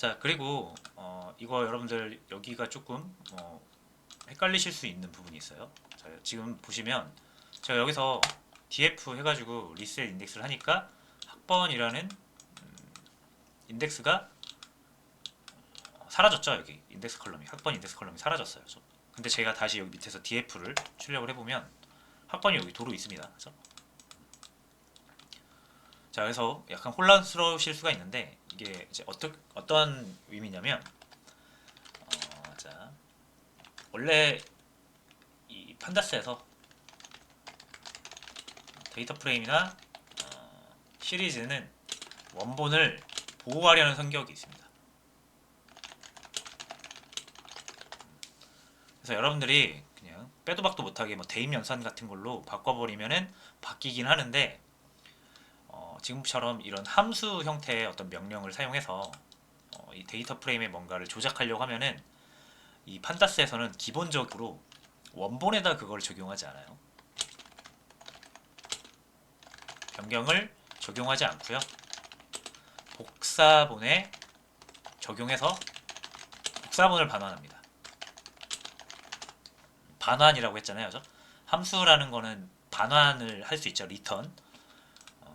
자 그리고 어, 이거 여러분들 여기가 조금 어, 헷갈리실 수 있는 부분이 있어요. 자, 지금 보시면 제가 여기서 df 해가지고 리셋 인덱스를 하니까 학번이라는 음, 인덱스가 어, 사라졌죠 여기 인덱스 컬럼이 학번 인덱스 컬럼이 사라졌어요. 그죠? 근데 제가 다시 여기 밑에서 df를 출력을 해보면 학번이 여기 도로 있습니다. 그죠? 자 그래서 약간 혼란스러우실 수가 있는데 이게 이제 어떠, 어떠한 의미냐면 어, 자 원래 이 판다스에서 데이터 프레임이나 어, 시리즈는 원본을 보호하려는 성격이 있습니다. 그래서 여러분들이 그냥 빼도 박도 못하게 뭐 대입 연산 같은 걸로 바꿔버리면은 바뀌긴 하는데 어, 지금처럼 이런 함수 형태의 어떤 명령을 사용해서 어, 이 데이터 프레임에 뭔가를 조작하려고 하면은 이 판다스에서는 기본적으로 원본에다 그걸 적용하지 않아요. 변경을 적용하지 않고요. 복사본에 적용해서 복사본을 반환합니다. 반환이라고 했잖아요. 그죠? 함수라는 거는 반환을 할 수 있죠. 리턴.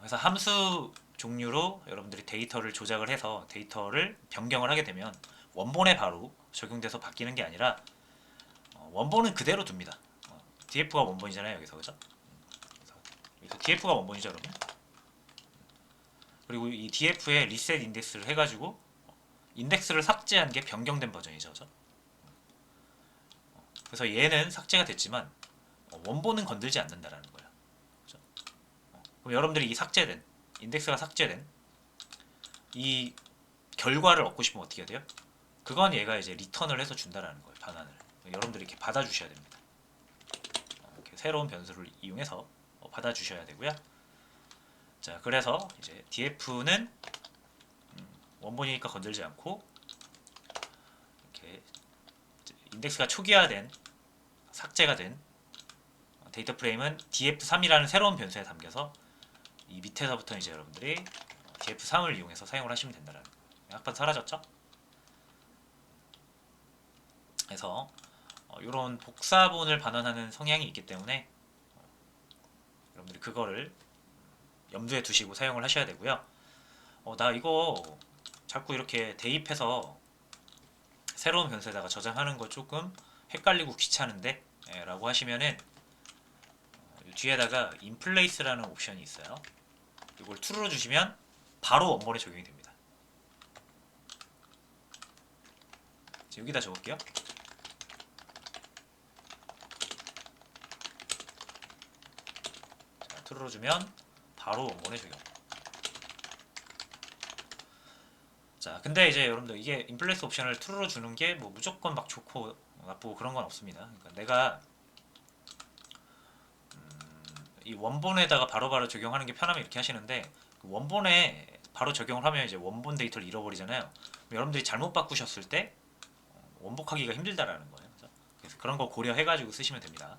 어, 그래서 함수 종류로 여러분들이 데이터를 조작을 해서 데이터를 변경을 하게 되면 원본에 바로 적용돼서 바뀌는 게 아니라 어, 원본은 그대로 둡니다. 어, df가 원본이잖아요. 여기서 그죠? 그래서 df가 원본이죠, 여러분. 그리고 이 df에 리셋 인덱스를 해가지고 인덱스를 삭제한 게 변경된 버전이죠, 그죠? 그래서 얘는 삭제가 됐지만 어, 원본은 건들지 않는다라는? 어, 그럼 여러분들이 이 삭제된 인덱스가 삭제된 이 결과를 얻고 싶으면 어떻게 해야 돼요? 그건 얘가 이제 리턴을 해서 준다라는 거예요. 반환을. 여러분들이 이렇게 받아주셔야 됩니다. 어, 이렇게 새로운 변수를 이용해서 어, 받아주셔야 되고요. 자, 그래서 이제 df는 음, 원본이니까 건들지 않고 이렇게 인덱스가 초기화된 삭제가 된 데이터 프레임은 df3이라는 새로운 변수에 담겨서 이 밑에서부터 이제 여러분들이 df3을 이용해서 사용을 하시면 된다는. 약간 사라졌죠? 그래서 이런 복사본을 반환하는 성향이 있기 때문에 어, 여러분들이 그거를 염두에 두시고 사용을 하셔야 되고요. 어, 나 이거 자꾸 이렇게 대입해서 새로운 변수에다가 저장하는 거 조금 헷갈리고 귀찮은데 예, 라고 하시면은 어, 이 뒤에다가 인플레이스라는 옵션이 있어요. 이걸 true로 주시면 바로 원본에 적용이 됩니다. 자, 여기다 적을게요. 자, true로 주면 바로 원본에 적용. 자, 근데 이제 여러분들 이게 인플레이스 옵션을 true로 주는 게 뭐 무조건 막 좋고 나쁘고 그런 건 없습니다. 그러니까 내가 음, 이 원본에다가 바로 바로 적용하는 게 편하면 이렇게 하시는데 그 원본에 바로 적용을 하면 이제 원본 데이터를 잃어버리잖아요. 여러분들이 잘못 바꾸셨을 때 어, 원복하기가 힘들다라는 거예요. 그래서 그런 거 고려해가지고 쓰시면 됩니다.